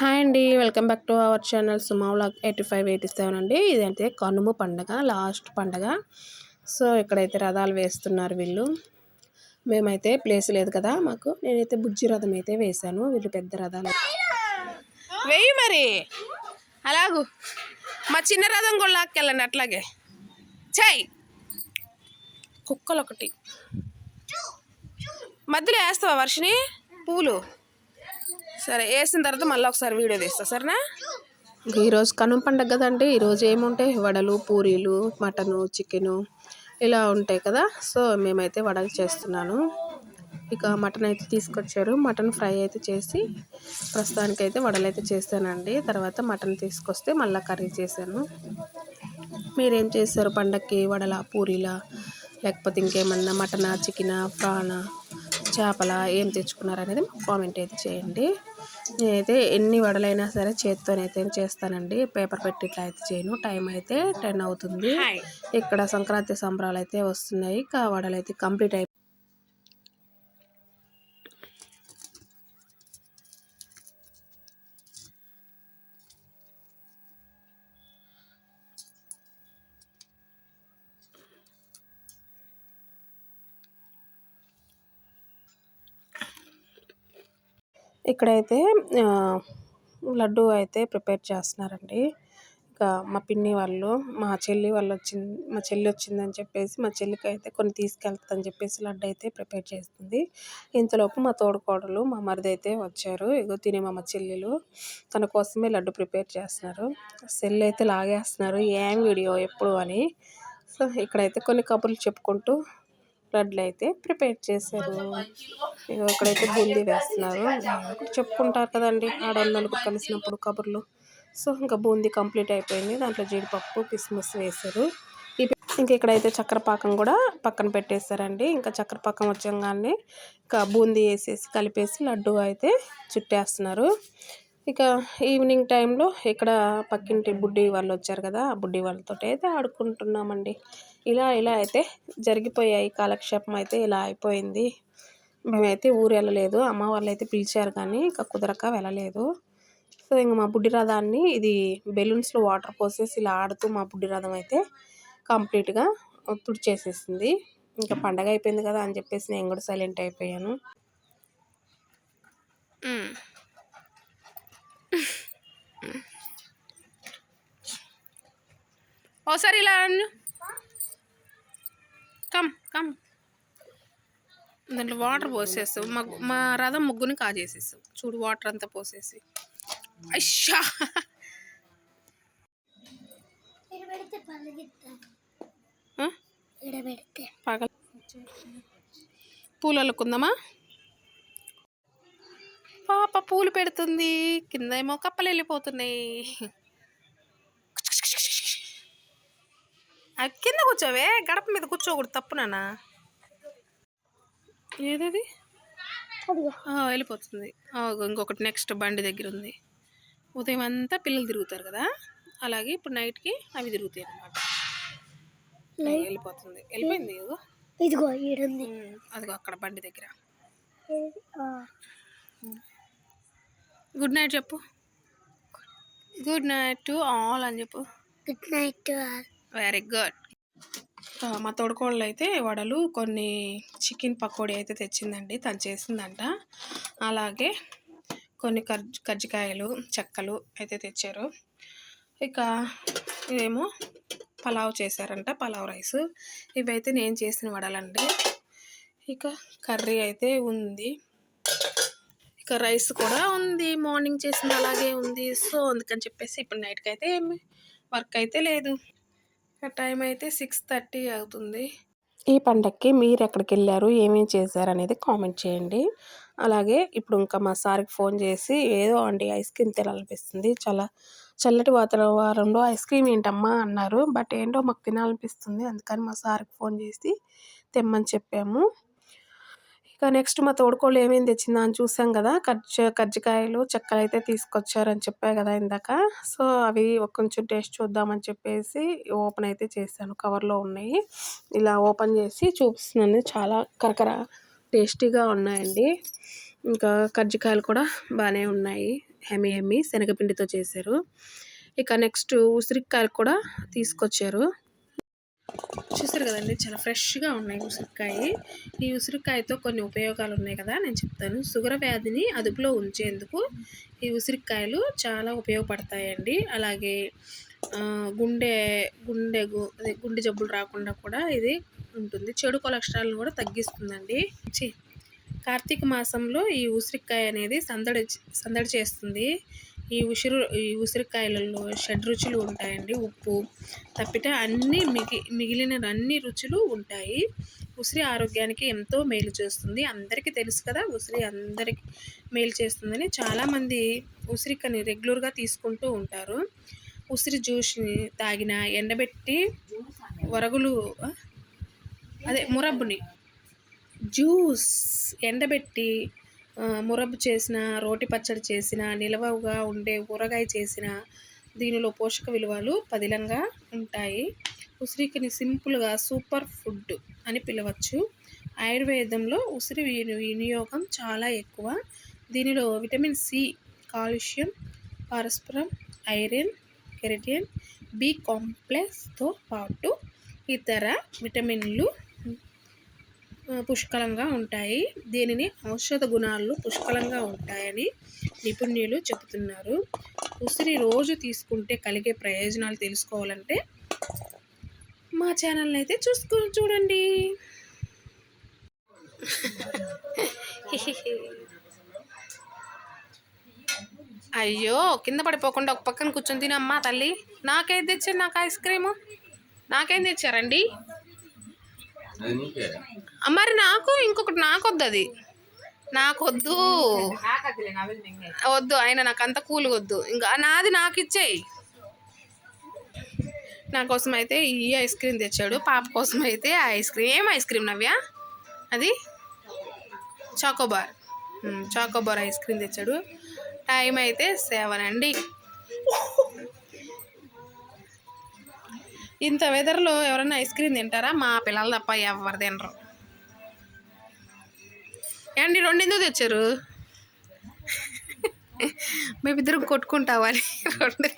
Hi అండి welcome back to our channel Suma vlog eighty five eighty seven అండి. ఇదైతే కనుమ పండగ లాస్ట్ పండగ. సో ఇక్కడైతే రథాలు వేస్తున్నారు వీళ్ళు. మేమైతే ప్లేస్ లేదు కదా మాకు. నేనైతే బుజ్జి రథం అయితే వేశాను. వీళ్ళు పెద్ద రథాలు. వేయి మరి. అలాగూ. మా చిన్న రథం కూడా లాక్కెళ్ళండి అట్లాగే. చెయ్. కుక్కలు ఒకటి మధ్యలో వేస్తావా వర్షిని పూలు. సరే వేసిన తర్వాత మళ్ళీ ఒకసారి వీడియో తీస్తా సరేనా? ఈరోజు కనుమ పండగ కదండి ఈరోజు ఏముంటాయి? వడలు పూరీలు మటను చికెను ఇలా ఉంటాయి కదా సో మేమైతే వడలు చేస్తున్నాను. ఇక మటన్ అయితే తీసుకొచ్చారు. మటన్ ఫ్రై అయితే చేసి ప్రస్తుతానికి అయితే వడలు అయితే చేస్తానండి. తర్వాత మటన్ తీసుకొస్తే మళ్ళీ కర్రీ చేశాను. మీరేం చేస్తారు? పండగకి వడల పూరీలా? లేకపోతే ఇంకేమన్నా మటనా చికెనా ప్రానా చేపల ఏం తెచ్చుకున్నారు అనేది కామెంట్ అయితే చేయండి. నేనైతే ఎన్ని వడలైనా సరే చేత్తోనైతే చేస్తానండి. పేపర్ పెట్టి ఇట్లా అయితే చేయను. టైం అయితే టెన్ అవుతుంది. ఇక్కడ సంక్రాంతి సంబరాలు అయితే వస్తున్నాయి. వడలు అయితే కంప్లీట్ అయిపోయి ఇక్కడైతే లడ్డు అయితే ప్రిపేర్ చేస్తున్నారండి. ఇంకా మా పిన్ని వాళ్ళు మా చెల్లి వాళ్ళు వచ్చింది మా చెల్లి వచ్చిందని చెప్పేసి మా చెల్లికి అయితే కొన్ని తీసుకెళ్తుందని చెప్పేసి లడ్డు అయితే ప్రిపేర్ చేస్తుంది. ఇంతలోపు మా తోడుకోడలు మా మరిది అయితే వచ్చారు. ఇగో తినే మా చెల్లెలు తన కోసమే లడ్డు ప్రిపేర్ చేస్తున్నారు. సెల్ అయితే లాగేస్తున్నారు. ఏం వీడియో ఎప్పుడు అని. సో ఇక్కడైతే కొన్ని కబుర్లు చెప్పుకుంటూ లడ్లు అయితే ప్రిపేర్ చేశారు. ఇక్కడైతే బూందీ వేస్తున్నారు. చెప్పుకుంటారు కదండి ఆడవాళ్ళు కలిసినప్పుడు కబుర్లు. సో ఇంకా బూందీ కంప్లీట్ అయిపోయింది. దాంట్లో జీడిపప్పు కిస్మిస్ వేశారు. ఇంకా ఇక్కడైతే చక్కెర పాకం కూడా పక్కన పెట్టేశారండి. ఇంకా చక్కెర పాకం వచ్చంగానే ఇంకా బూందీ వేసేసి కలిపేసి లడ్డు అయితే చుట్టేస్తున్నారు. ఇక ఈవినింగ్ టైంలో ఇక్కడ పక్కింటి బుడ్డి వాళ్ళు వచ్చారు కదా ఆ బుడ్డి వాళ్ళతో అయితే ఆడుకుంటున్నామండి. ఇలా ఇలా అయితే జరిగిపోయాయి. కాలక్షేపం అయితే ఇలా అయిపోయింది. మేమైతే ఊరు వెళ్ళలేదు. అమ్మ వాళ్ళు అయితే పిలిచారు కానీ ఇంకా కుదరక వెళ్ళలేదు. సో ఇంక మా బుడ్డి రథాన్ని ఇది బెలూన్స్లో వాటర్ పోసేసి ఇలా ఆడుతూ మా బుడ్డి రథం అయితే కంప్లీట్గా తుడిచేసేసింది. ఇంకా పండగ అయిపోయింది కదా అని చెప్పేసి నేను కూడా సైలెంట్ అయిపోయాను. ఓసారి ఇలా కమ్ కమ్. దాంట్లో వాటర్ పోసేస్తావు. మా మా రథం ముగ్గుని కాజేసేస్తావు. చూడు వాటర్ అంతా పోసేసి. అయ్యా! పగల పూలు అల్లుకుందామా పాప పూలు పెడుతుంది. కింద ఏమో కప్పలు వెళ్ళిపోతున్నాయి కింద కూర్చోవే గడప మీద కూర్చోకూడదు తప్పు నాన్న. ఏదది? వెళ్ళిపోతుంది. ఇంకొకటి నెక్స్ట్ బండి దగ్గర ఉంది. ఉదయం అంతా పిల్లలు తిరుగుతారు కదా? అలాగే ఇప్పుడు నైట్కి అవి తిరుగుతాయి అనమాట వెళ్ళిపోతుంది. వెళ్ళిపోయింది ఇదిగో అదిగో అక్కడ బండి దగ్గర. గుడ్ నైట్ చెప్పు. గుడ్ నైట్ టు ఆల్ అని చెప్పు. Good night to all very good మా తోడుకోళ్ళు అయితే వడలు కొన్ని చికెన్ పకోడీ అయితే తెచ్చిందండి. తను చేసిందంట. అలాగే కొన్ని కర్జ కజ్జికాయలు చెక్కలు అయితే తెచ్చారు. ఇక ఇవేమో పలావ్ చేశారంట పలావ్ రైస్. ఇవైతే నేను చేసిన వడలండి. ఇక కర్రీ అయితే ఉంది. ఇక రైస్ కూడా ఉంది. మార్నింగ్ చేసింది అలాగే ఉంది. సో అందుకని చెప్పేసి ఇప్పుడు నైట్కి అయితే ఏమి వర్క్ అయితే లేదు. టైం అయితే సిక్స్ థర్టీ అవుతుంది. ఈ పండక్కి మీరు ఎక్కడికి వెళ్ళారు ఏమేమి చేశారు? అనేది కామెంట్ చేయండి. అలాగే ఇప్పుడు ఇంకా మా సార్కి ఫోన్ చేసి ఏదో అండి ఐస్ క్రీమ్ తినాలనిపిస్తుంది. చాలా చల్లటి వాతావరణంలో ఐస్ క్రీమ్ ఏంటమ్మా అన్నారు. బట్ ఏంటో మాకు తినాలనిపిస్తుంది. అందుకని మా సార్కి ఫోన్ చేసి తెమ్మని చెప్పాము. నెక్స్ట్ మా తోడుకోళ్ళు ఏమేమి తెచ్చిందా అని చూసాం కదా. కజ్జ కజ్జికాయలు చెక్కలు అయితే తీసుకొచ్చారని చెప్పా కదా ఇందాక. సో అవి కొంచెం టేస్ట్ చూద్దామని చెప్పేసి ఓపెన్ అయితే చేశాను. కవర్లో ఉన్నాయి. ఇలా ఓపెన్ చేసి చూపిస్తున్నాను చాలా కరకర టేస్టీగా ఉన్నాయండి. ఇంకా కజ్జికాయలు కూడా బాగానే ఉన్నాయి. హెమి హెమి శనగపిండితో చేశారు. ఇక నెక్స్ట్ ఉసిరికాయలు కూడా తీసుకొచ్చారు. చూసారు కదండి చాలా ఫ్రెష్గా ఉన్నాయి ఉసిరికాయ. ఈ ఉసిరికాయతో కొన్ని ఉపయోగాలు ఉన్నాయి కదా నేను చెప్తాను. షుగర్ వ్యాధిని అదుపులో ఉంచేందుకు ఈ ఉసిరికాయలు చాలా ఉపయోగపడతాయండి. అలాగే గుండె గుండె గు- అదే గుండె జబ్బులు రాకుండా కూడా ఇది ఉంటుంది. చెడు కొలెస్ట్రాల్ని కూడా తగ్గిస్తుందండి. కార్తీక మాసంలో ఈ ఉసిరికాయ అనేది సందడి సందడి చేస్తుంది. ఈ ఉసిరు ఈ ఉసిరికాయలలో షడ్ రుచులు ఉంటాయండి. ఉప్పు తప్పిట అన్ని మిగి మిగిలిన అన్ని రుచులు ఉంటాయి. ఉసిరి ఆరోగ్యానికి ఎంతో మేలు చేస్తుంది. అందరికీ తెలుసు కదా ఉసిరి అందరికి మేలు చేస్తుందని చాలామంది ఉసిరికని రెగ్యులర్గా తీసుకుంటూ ఉంటారు. ఉసిరి జ్యూస్ని తాగిన ఎండబెట్టి వరగులు అదే మురబ్బుని జ్యూస్ ఎండబెట్టి మురబ్ మురబ్బు చేసిన రోటి పచ్చడి చేసిన నిలవగా ఉండే ఊరగాయ చేసిన దీనిలో పోషక విలువలు పదిలంగా ఉంటాయి. ఉసిరికిని సింపుల్గా సూపర్ ఫుడ్ అని పిలవచ్చు. ఆయుర్వేదంలో ఉసిరి విని- వినియోగం చాలా ఎక్కువ. దీనిలో విటమిన్ సి కాల్షియం పరస్పరం ఐరన్ కెరటిన్ బి కాంప్లెక్స్తో పాటు ఇతర విటమిన్లు పుష్కలంగా ఉంటాయి. దీనిని ఔషధ గుణాలు పుష్కలంగా ఉంటాయని నిపుణులు చెబుతున్నారు. ఉసిరి రోజు తీసుకుంటే కలిగే ప్రయోజనాలు తెలుసుకోవాలంటే మా ఛానల్ని అయితే చూసుకో చూడండి. అయ్యో కింద పడిపోకుండా ఒక పక్కన కూర్చొని తినమ్మా తల్లి. నాకేం తెచ్చారు నాకు ఐస్ క్రీము? నాకేం తెచ్చారండి? మరి నాకు ఇంకొకటి నాకొద్దు అది. నాకొద్దు. వద్దు ఆయన నాకు అంత కూల్ వద్దు. ఇంకా నాది నాకు ఇచ్చేయి నా కోసం అయితే ఈ ఐస్ క్రీమ్ తెచ్చాడు. పాప కోసం అయితే ఆ ఐస్ క్రీమ్. ఏం ఐస్ క్రీమ్ నవ్య? అది? చాకోబార్ చాకోబార్ ఐస్ క్రీమ్ తెచ్చాడు. టైం అయితే సెవెన్ అండి. ఇంత వెదర్లో ఎవరైనా ఐస్ క్రీమ్ తింటారా? మా పిల్లలు తప్ప ఎవరు తినరు. ఏండి రెండు ఎందుకు తెచ్చారు? మేమిద్దరం కొట్టుకుంటామని రెండు